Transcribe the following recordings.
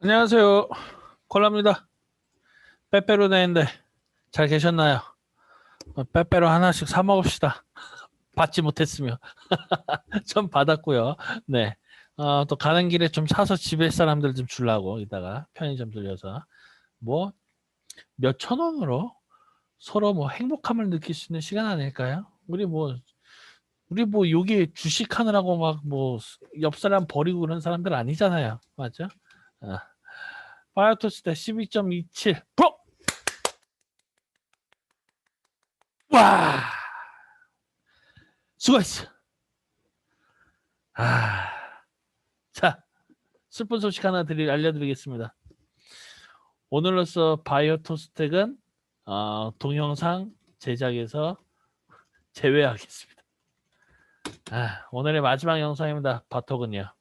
안녕하세요. 콜라입니다. 빼빼로 데인데 잘 계셨나요? 어, 빼빼로 하나씩 사 먹읍시다. 받지 못했으며 전 받았고요. 네. 어, 또 가는 길에 좀 사서 집에 사람들 좀 주려고 이따가 편의점 들려서 뭐 몇 천 원으로 서로 뭐 행복함을 느낄 수 있는 시간 아닐까요? 우리 뭐 우리 뭐 여기 주식하느라고 막 뭐 옆 사람 버리고 그런 사람들 아니잖아요. 맞죠? 아. 바이오토스 때12.27 프로! 와! 수고했어. 아, 자 슬픈 소식 하나 드리, 알려드리겠습니다. 오늘로써 바이오토스텍은 어, 동영상 제작에서 제외하겠습니다. 아, 오늘의 마지막 영상입니다. 바톡은요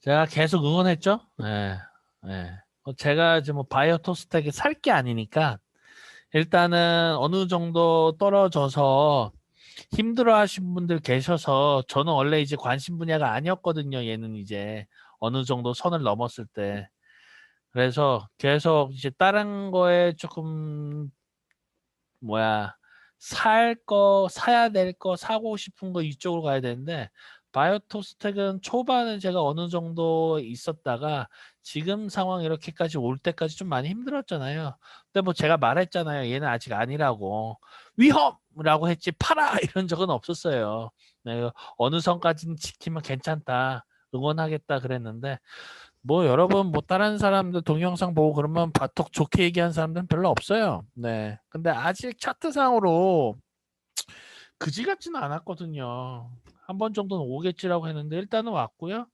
제가 계속 응원했죠 네. 예. 어, 제가 이제 뭐 바이오 토스텍에 살게 아니니까 일단은 어느 정도 떨어져서 힘들어 하신 분들 계셔서 저는 원래 이제 관심 분야가 아니었거든요. 얘는 이제 어느 정도 선을 넘었을 때. 그래서 계속 이제 다른 거에 조금 뭐야 살 거 사야 될 거 사고 싶은 거 이쪽으로 가야 되는데 바이오토스텍은 초반에 제가 어느 정도 있었다가 지금 상황 이렇게까지 올 때까지 좀 많이 힘들었잖아요. 근데 뭐 제가 말했잖아요. 얘는 아직 아니라고. 위험이라고 했지 팔아 이런 적은 없었어요. 네, 어느 선까지는 지키면 괜찮다. 응원하겠다 그랬는데 뭐 여러분 뭐 다른 사람들 동영상 보고 그러면 바톡 좋게 얘기한 사람들은 별로 없어요. 네. 근데 아직 차트상으로 그지 같지는 않았거든요. 한 번 정도는 오겠지라고 했는데 일단은 왔고요.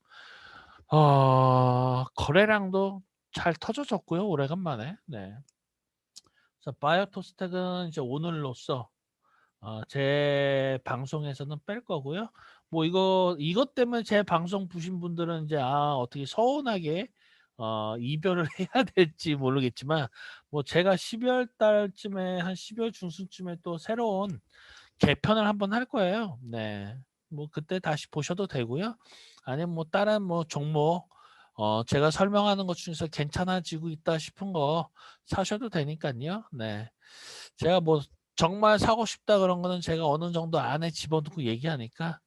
어, 거래량도 잘 터져졌고요. 오래간만에. 네. 그래서 바이오토스텍은 이제 오늘로써 어, 제 방송에서는 뺄 거고요. 뭐 이거 이것 때문에 제 방송 보신 분들은 이제 아 어떻게 서운하게 어, 이별을 해야 될지 모르겠지만 뭐 제가 12월 달쯤에 한 12월 중순쯤에 또 새로운 개편을 한번 할 거예요. 네. 뭐 그때 다시 보셔도 되고요. 아니면 뭐 다른 뭐 종목 어 제가 설명하는 것 중에서 괜찮아지고 있다 싶은 거 사셔도 되니까요. 네. 제가 뭐 정말 사고 싶다 그런 거는 제가 어느 정도 안에 집어넣고 얘기하니까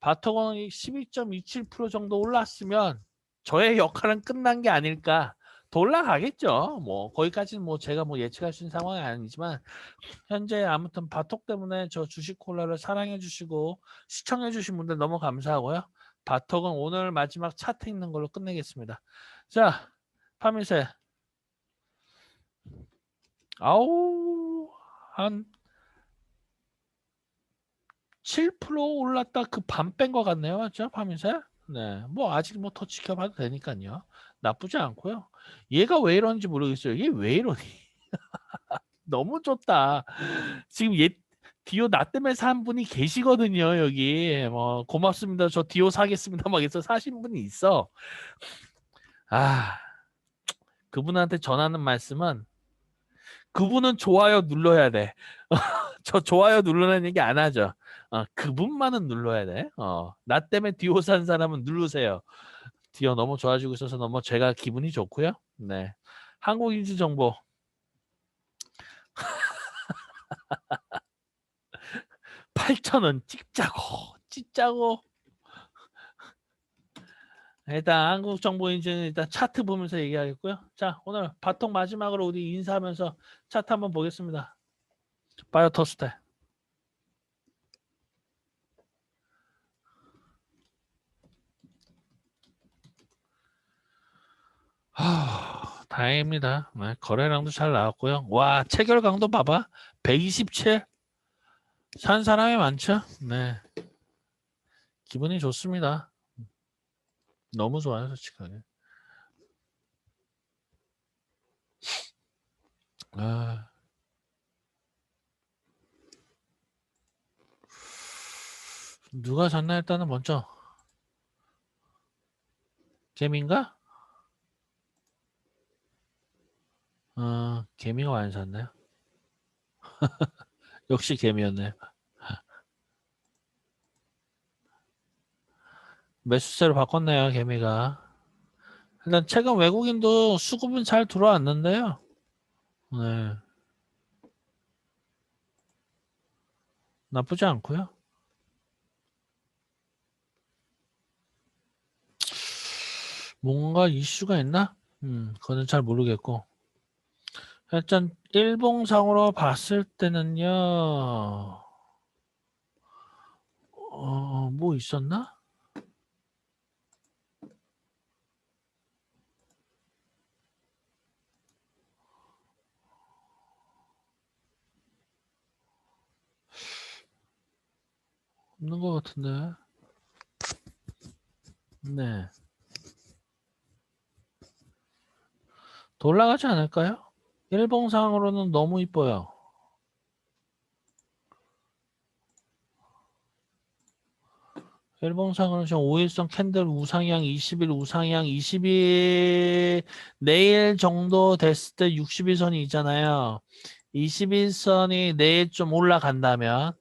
바토건 12.27% 정도 올랐으면 저의 역할은 끝난 게 아닐까. 더 올라가겠죠. 뭐 거기까지는 뭐 제가 뭐 예측할 수 있는 상황이 아니지만 현재 아무튼 바톡 때문에 저 주식 콜라를 사랑해 주시고 시청해 주신 분들 너무 감사하고요. 바톡은 오늘 마지막 차트 있는 걸로 끝내겠습니다. 자, 파미세. 아우 한 7% 올랐다 그 반 뺀 것 같네요. 맞죠? 파미세? 네. 뭐 아직 뭐 더 지켜봐도 되니까요. 나쁘지 않고요. 얘가 왜 이러는지 모르겠어요. 얘 왜 이러니? 너무 좋다. 지금 얘 디오 나 때문에 산 분이 계시거든요. 여기 뭐 고맙습니다. 저 디오 사겠습니다. 막 해서 사신 분이 있어. 아 그분한테 전하는 말씀은 그분은 좋아요 눌러야 돼. 저 좋아요 눌러는 얘기 안 하죠. 어, 그분만은 눌러야 돼. 어, 나 때문에 디오 산 사람은 누르세요. 디어 너무 좋아지고 있어서 너무 제가 기분이 좋고요. 네. 한국 인지 정보. 8천원 찍자고 찍자고 일단 한국 정보 인증은 일단 차트 보면서 얘기하겠고요 자 오늘 바통 마지막으로 우리 인사하면서 차트 한번 보겠습니다 바이오토스테 하, 다행입니다. 네, 거래량도 잘 나왔고요. 와, 체결강도 봐봐. 127. 산 사람이 많죠? 네. 기분이 좋습니다. 너무 좋아요, 솔직하게. 아. 누가 샀나 일단은 먼저 개민가? 어, 개미가 많이 샀나요? 역시 개미였네요. 매수세로 바꿨네요, 개미가. 일단 최근 외국인도 수급은 잘 들어왔는데요. 네. 나쁘지 않고요. 뭔가 이슈가 있나? 음, 그거는 잘 모르겠고. 일단 일봉상으로 봤을 때는요. 어, 뭐 있었나? 없는 것 같은데. 네. 더 올라가지 않을까요? 일봉상으로는 너무 이뻐요. 일봉상으로는 지금 5일선 캔들 우상향 20일 우상향 20일 내일 정도 됐을 때 60일선이 있잖아요. 21선이 내일 좀 올라간다면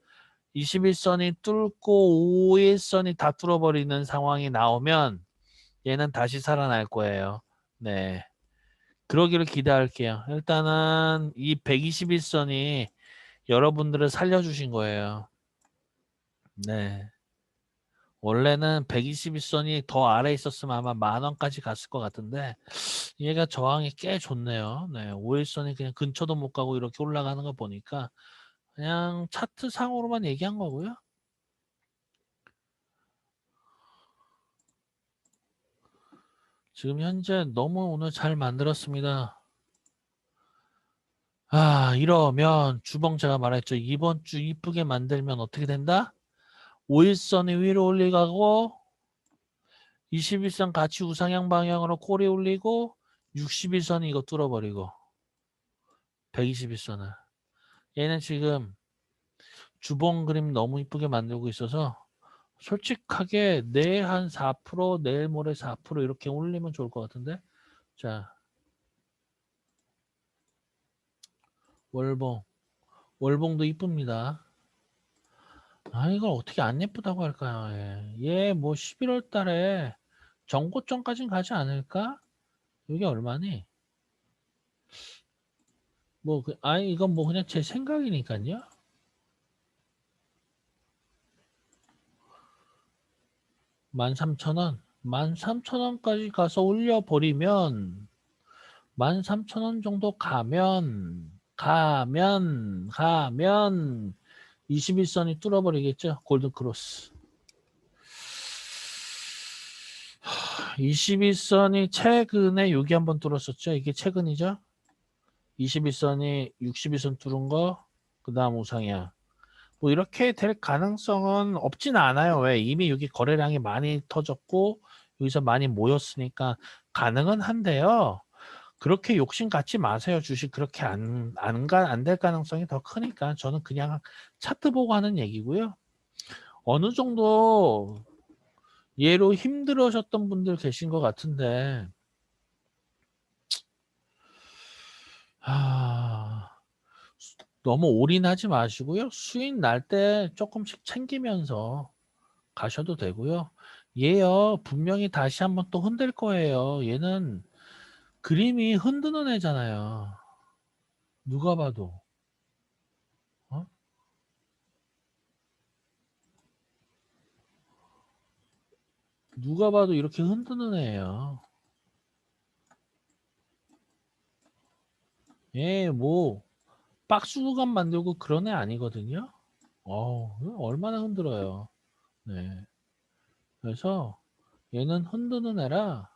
21선이 뚫고 5일선이 다 뚫어버리는 상황이 나오면 얘는 다시 살아날 거예요. 네. 그러기를 기대할게요. 일단은 이 121선이 여러분들을 살려주신 거예요. 네. 원래는 121선이 더 아래에 있었으면 아마 만 원까지 갔을 것 같은데 얘가 저항이 꽤 좋네요. 네. 5일선이 그냥 근처도 못 가고 이렇게 올라가는 거 보니까 그냥 차트 상으로만 얘기한 거고요. 지금 현재 너무 오늘 잘 만들었습니다. 아 이러면 주봉 제가 말했죠. 이번 주 이쁘게 만들면 어떻게 된다? 5일선이 위로 올리가고 21선 같이 우상향 방향으로 꼬리 올리고 61선이 이거 뚫어버리고 121선을 얘는 지금 주봉 그림 너무 이쁘게 만들고 있어서 솔직하게 내일 한 4% 내일 모레 4% 이렇게 올리면 좋을 것 같은데? 자. 월봉. 월봉도 이쁩니다. 아 이걸 어떻게 안 예쁘다고 할까요? 얘뭐 11월 달에 정고점까진 가지 않을까? 이게 얼마니? 뭐 그, 아니 이건 뭐 그냥 제 생각이니까요 만 삼천 원, 만 삼천 원까지 가서 올려버리면 만 삼천 원 정도 가면 가면 가면 21선이 뚫어버리겠죠? 골든 크로스. 21선이 최근에 여기 한번 뚫었었죠? 이게 최근이죠? 21선이 61선 뚫은 거 그 다음 우상이야 뭐 이렇게 될 가능성은 없진 않아요. 왜? 이미 여기 거래량이 많이 터졌고 여기서 많이 모였으니까 가능은 한데요. 그렇게 욕심 갖지 마세요. 주식 그렇게 안안될 가능성이 더 크니까 저는 그냥 차트 보고 하는 얘기고요. 어느 정도 얘로 힘들어졌던 분들 계신 것 같은데 아 너무 올인하지 마시고요. 수익 날 때 조금씩 챙기면서 가셔도 되고요. 얘요 분명히 다시 한번 또 흔들 거예요. 얘는 그림이 흔드는 애잖아요. 누가 봐도. 어? 누가 봐도 이렇게 흔드는 애예요. 예, 뭐 박스 구간 만들고 그런 애 아니거든요. 어, 얼마나 흔들어요. 네. 그래서 얘는 흔드는 애라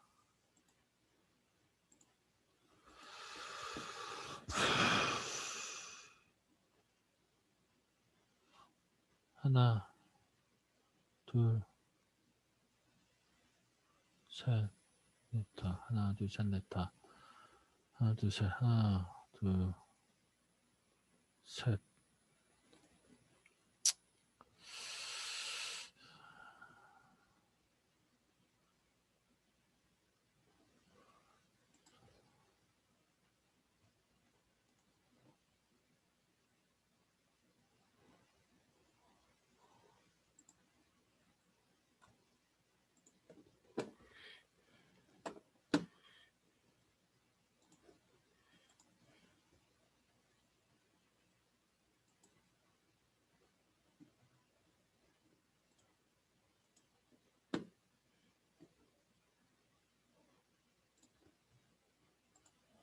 하나, 둘, 셋, 넷다. 하나, 둘, 셋, 넷다. 하나, 둘, 셋, 하나, 둘, 셋.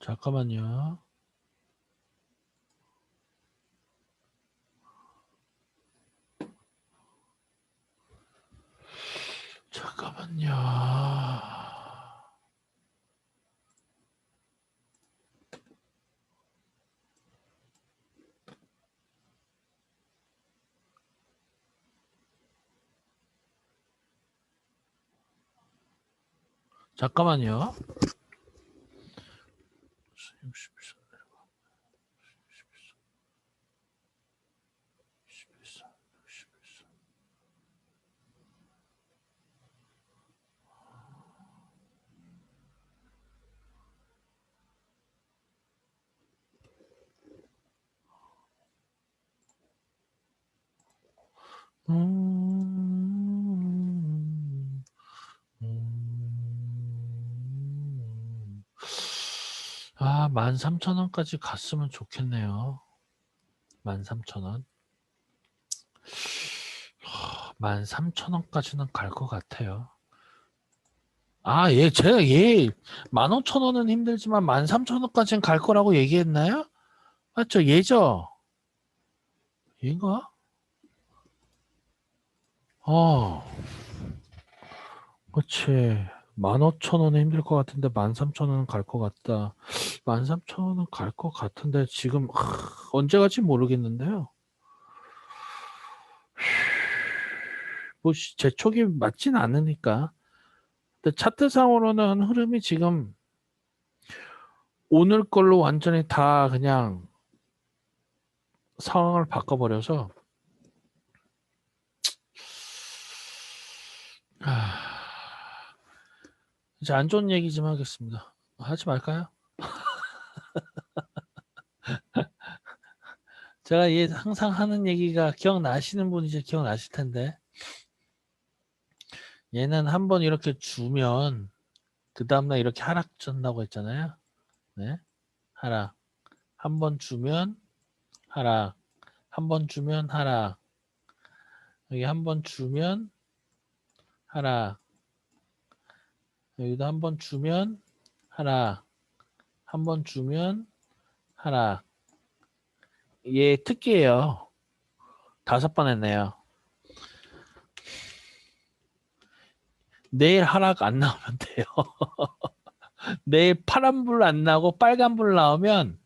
잠깐만요. 잠깐만요. 잠깐만요. 61선 내려가. 61선. 61선. 61선. 음, 음. 아, 13,000원까지 갔으면 좋겠네요. 13,000원. 13,000원까지는 갈 것 같아요. 아, 예, 제가 예, 15,000원은 힘들지만 13,000원까지는 갈 거라고 얘기했나요? 맞죠? 예죠? 얘인가? 어, 그치. 15,000원은 힘들 것 같은데 13,000원은 갈 것 같다. 13,000원은 갈 것 같은데 지금 하, 언제 갈지 모르겠는데요. 뭐 시- 재촉이 맞진 않으니까. 근데 차트상으로는 흐름이 지금 오늘 걸로 완전히 다 그냥 상황을 바꿔버려서 아, 이제 안 좋은 얘기 좀 하겠습니다. 하지 말까요? 제가 예, 항상 하는 얘기가 기억나시는 분이 이제 기억나실 텐데 얘는 한 번 이렇게 주면 그 다음날 이렇게 하락 전다고 했잖아요. 네, 하락. 한 번 주면 하락. 한 번 주면 하락. 여기 한 번 주면 하락. 여기도 한 번 주면 하락. 한번 주면 하락. 얘 특기예요. 다섯 번 했네요. 내일 하락 안 나오면 돼요. 내일 파란불 안 나오고 빨간불 나오면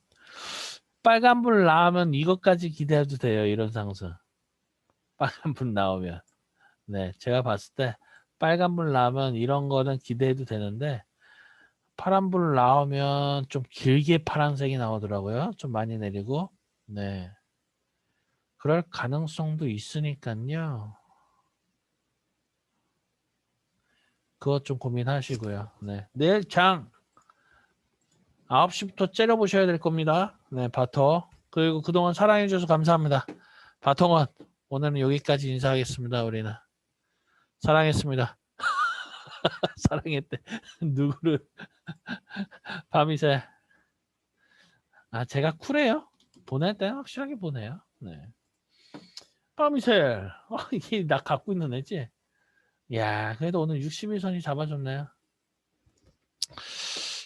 빨간불 나오면 이것까지 기대해도 돼요. 이런 상승. 빨간불 나오면. 네, 제가 봤을 때 빨간불 나오면 이런 거는 기대해도 되는데 파란불 나오면 좀 길게 파란색이 나오더라고요. 좀 많이 내리고. 네. 그럴 가능성도 있으니까요. 그것 좀 고민하시고요. 네. 내일 장 9시부터 째려보셔야 될 겁니다. 네, 바터. 그리고 그동안 사랑해주셔서 감사합니다. 바통원, 오늘은 여기까지 인사하겠습니다. 우리는. 사랑했습니다. 사랑했대. 누구를. 밤이새. 아, 제가 쿨해요. 보낼 때는 확실하게 보내요. 네. 밤이새. 어, 이게 나 갖고 있는 애지? 야, 그래도 오늘 61선이 잡아줬네요.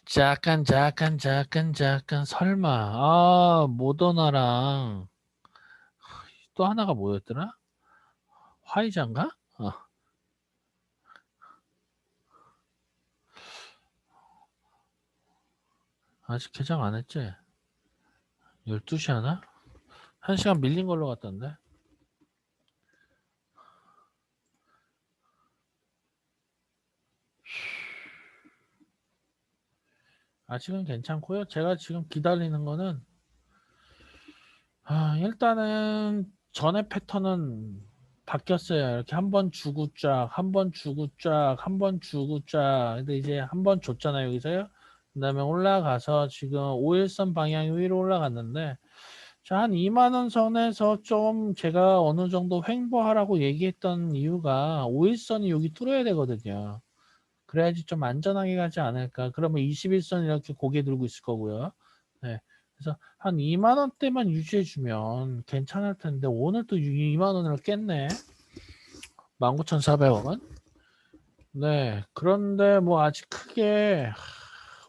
잠깐, 잠깐, 잠깐, 잠깐, 설마. 아, 모더나랑 또 하나가 뭐였더라? 화이자인가? 어. 아직 개장 안 했지? 12시 하나? 1시간 밀린 걸로 같던데? 아직은 괜찮고요. 제가 지금 기다리는 거는 아, 일단은 전에 패턴은 바뀌었어요. 이렇게 한 번 주고 쫙, 한 번 주고 쫙, 한 번 주고 쫙. 근데 이제 한 번 줬잖아요, 여기서요. 그 다음에 올라가서 지금 5일선 방향 위로 올라갔는데 자, 한 2만 원 선에서 좀 제가 어느 정도 횡보하라고 얘기했던 이유가 5일선이 여기 뚫어야 되거든요. 그래야지 좀 안전하게 가지 않을까. 그러면 21선 이렇게 고개 들고 있을 거고요. 네. 그래서 한 2만 원대만 유지해 주면 괜찮을 텐데 오늘 또 2만 원을 깼네. 19,400원은. 네. 그런데 뭐 아직 크게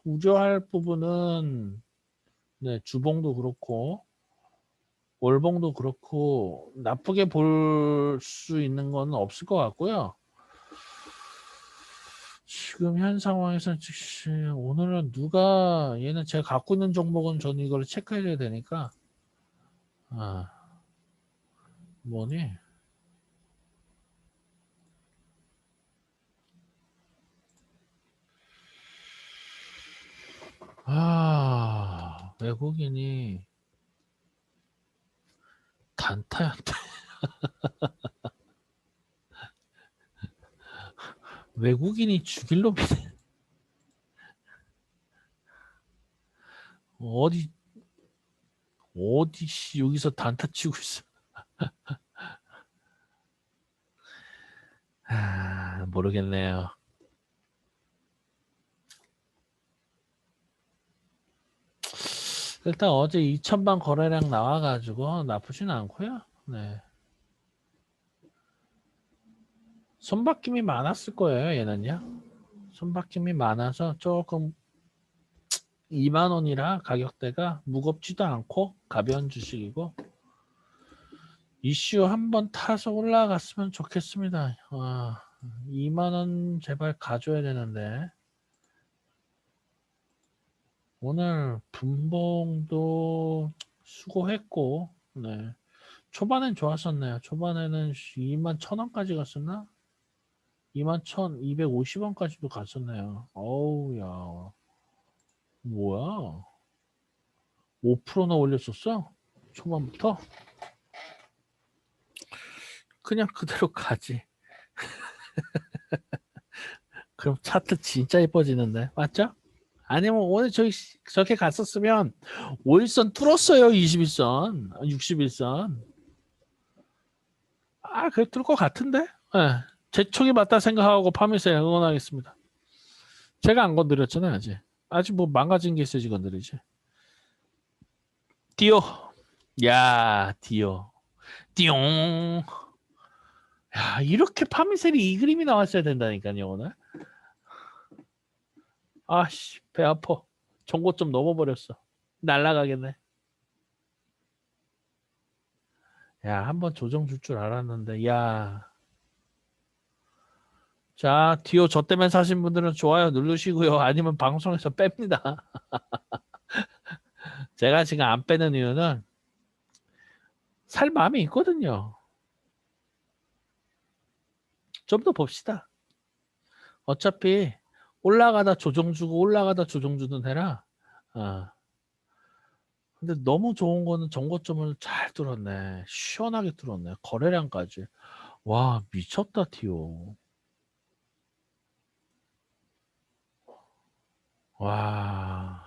우려할 부분은 네, 주봉도 그렇고 월봉도 그렇고 나쁘게 볼 수 있는 건 없을 것 같고요. 지금 현 상황에서 즉시 오늘은 누가 얘는 제가 갖고 있는 종목은 저는 이걸 체크해야 되니까 아 뭐니 아 외국인이 단타한테 외국인이 죽일 놈이네. 어디 어디 씨 여기서 단타 치고 있어. 아, 모르겠네요. 일단 어제 2천만 거래량 나와가지고 나쁘진 않고요. 네. 손바뀜이 많았을 거예요, 얘는요. 손바뀜이 많아서 조금 2만 원이라 가격대가 무겁지도 않고 가벼운 주식이고 이슈 한번 타서 올라갔으면 좋겠습니다. 와, 2만 원 제발 가져야 되는데 오늘 분봉도 수고했고 네. 초반엔 좋았었네요. 초반에는 2만 1,000원까지 갔었나? 2만 1,250원까지도 갔었네요. 어우, 야. 뭐야? 5%나 올렸었어? 초반부터? 그냥 그대로 가지. 그럼 차트 진짜 예뻐지는데. 맞죠? 아니면 오늘 저기 저렇게 갔었으면 5일선 뚫었어요. 21선, 61선. 아, 그래 뚫을 것 같은데? 예. 제 촉이 맞다 생각하고 파미세 응원하겠습니다. 제가 안 건드렸잖아요, 아직. 아직 뭐 망가진 게 있어야지 건드리지. 디오. 야, 디오. 띠용. 야, 이렇게 파미셀이 이 그림이 나왔어야 된다니까요, 오늘. 아씨, 배 아파. 정고 좀 넘어버렸어. 날라가겠네. 야, 한번 조정 줄 줄 알았는데, 야. 자, 디오 저 때문에 사신 분들은 좋아요 누르시고요. 아니면 방송에서 뺍니다. 제가 지금 안 빼는 이유는 살 마음이 있거든요. 좀 더 봅시다. 어차피 올라가다 조정 주고 올라가다 조정 주는 해라. 아. 근데 너무 좋은 거는 정거점을 잘 뚫었네. 시원하게 뚫었네. 거래량까지. 와, 미쳤다, 티오. 와.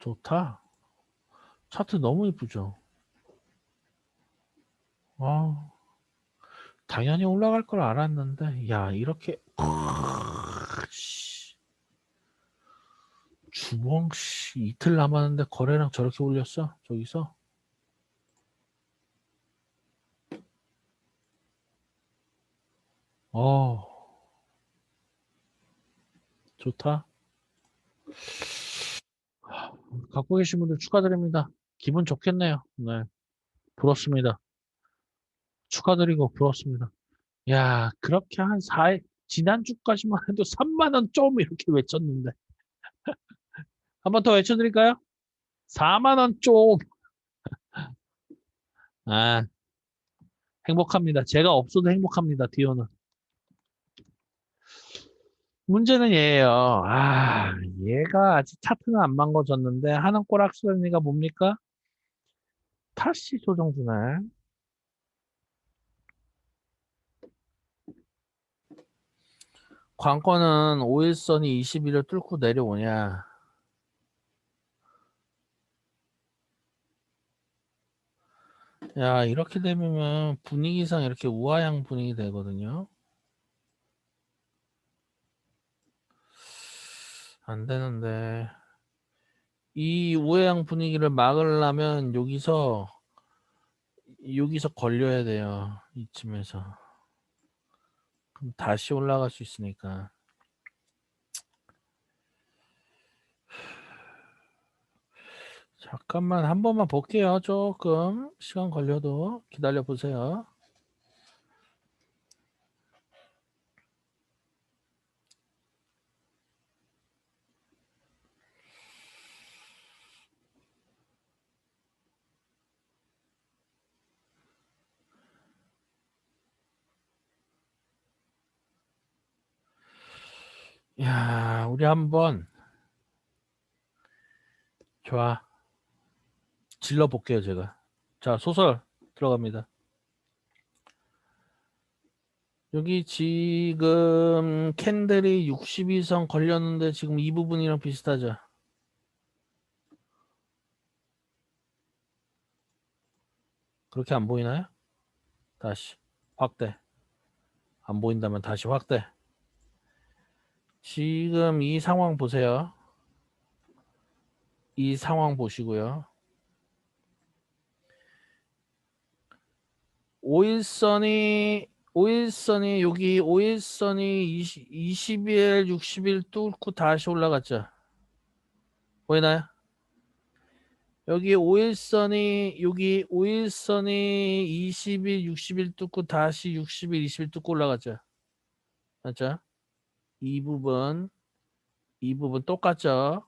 좋다. 차트 너무 이쁘죠? 아, 당연히 올라갈 걸 알았는데, 야, 이렇게, 씨. 주봉, 씨, 이틀 남았는데 거래량 저렇게 올렸어? 저기서? 어, 좋다. 갖고 계신 분들 축하드립니다. 기분 좋겠네요. 네. 부럽습니다. 축하드리고 부럽습니다. 야, 그렇게 한 4일, 지난주까지만 해도 3만원 좀 이렇게 외쳤는데. 한 번 더 외쳐드릴까요? 4만원 좀. 아, 행복합니다. 제가 없어도 행복합니다. 디오는. 문제는 얘예요. 아, 얘가 아직 차트는 안 망가졌는데 하는 꼬락서리가 뭡니까? 다시 조정주네. 관건은 5일선이 21을 뚫고 내려오냐. 야, 이렇게 되면 분위기상 이렇게 우아향 분위기 되거든요. 안 되는데. 이 우아향 분위기를 막으려면 여기서 여기서 걸려야 돼요. 이쯤에서. 다시 올라갈 수 있으니까. 잠깐만 한 번만 볼게요. 조금 시간 걸려도 기다려 보세요. 야, 우리 한번 좋아. 질러 볼게요, 제가. 자, 소설 들어갑니다. 여기 지금 캔들이 62선 걸렸는데 지금 이 부분이랑 비슷하죠? 그렇게 안 보이나요? 다시 확대. 안 보인다면 다시 확대. 지금 이 상황 보세요. 이 상황 보시고요. 오일선이 오일선이 여기 오일선이 20, 20일, 60일 뚫고 다시 올라갔죠. 보이나요? 여기 오일선이 여기 오일선이 20일, 60일 뚫고 다시 60일, 20일 뚫고 올라갔죠. 맞죠? 이 부분 이 부분 똑같죠.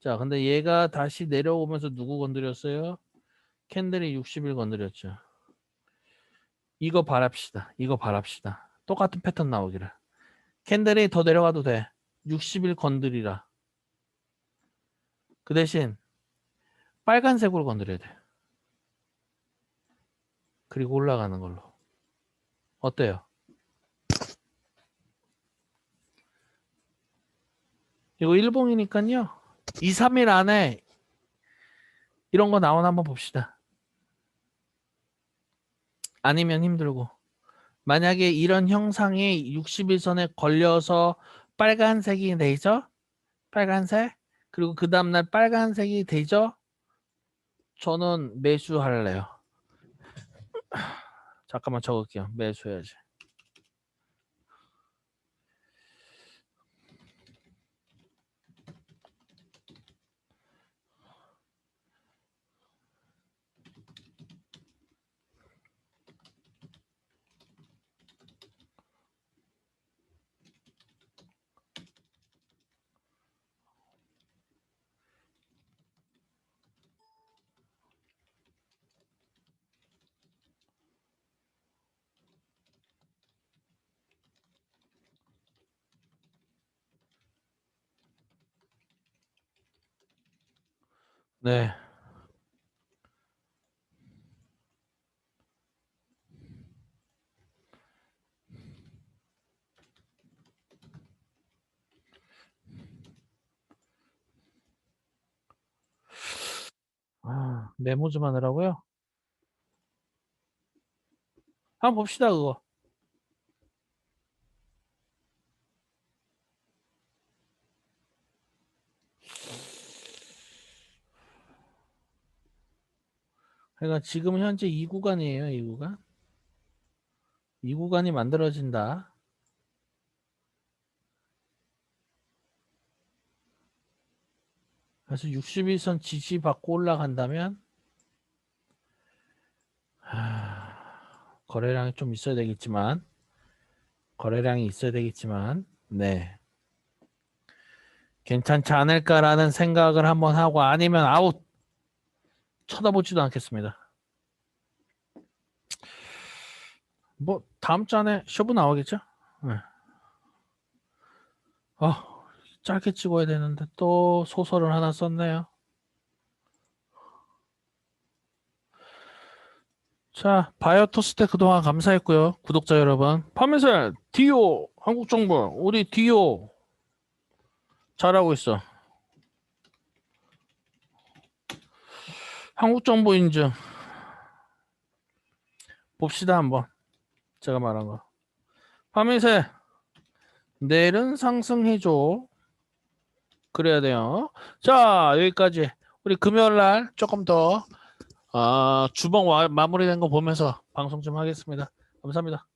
자, 근데 얘가 다시 내려오면서 누구 건드렸어요? 캔들이 60일 건드렸죠. 이거 바랍시다. 이거 바랍시다. 똑같은 패턴 나오기를. 캔들이 더 내려가도 돼. 60일 건드리라. 그 대신 빨간색으로 건드려야 돼. 그리고 올라가는 걸로. 어때요? 이거 일봉이니까요. 2, 3일 안에 이런 거 나오나 한번 봅시다. 아니면 힘들고. 만약에 이런 형상이 60일선에 걸려서 빨간색이 되죠? 빨간색? 그리고 그 다음날 빨간색이 되죠? 저는 매수할래요. 잠깐만 적을게요. 매수해야지. 네. 아, 메모 좀 하느라고요? 한번 봅시다, 그거. 그러니까 지금 현재 이 구간이에요, 이 구간. 이 구간이 만들어진다. 그래서 61선 지지 받고 올라간다면 하, 거래량이 좀 있어야 되겠지만 거래량이 있어야 되겠지만 네 괜찮지 않을까라는 생각을 한번 하고 아니면 아웃 쳐다보지도 않겠습니다. 뭐 다음 주 안에 쇼부 나오겠죠? 네. 아 짧게 찍어야 되는데 또 소설을 하나 썼네요. 자, 바이오 토스트 그동안 감사했고요. 구독자 여러분. 파미셀, 디오, 한국정부, 우리 디오 잘하고 있어. 한국정부 인증. 봅시다 한번. 제가 말한 거. 파미셀, 내일은 상승해줘. 그래야 돼요. 자, 여기까지. 우리 금요일 날 조금 더 아, 주봉 와- 마무리된 거 보면서 방송 좀 하겠습니다. 감사합니다.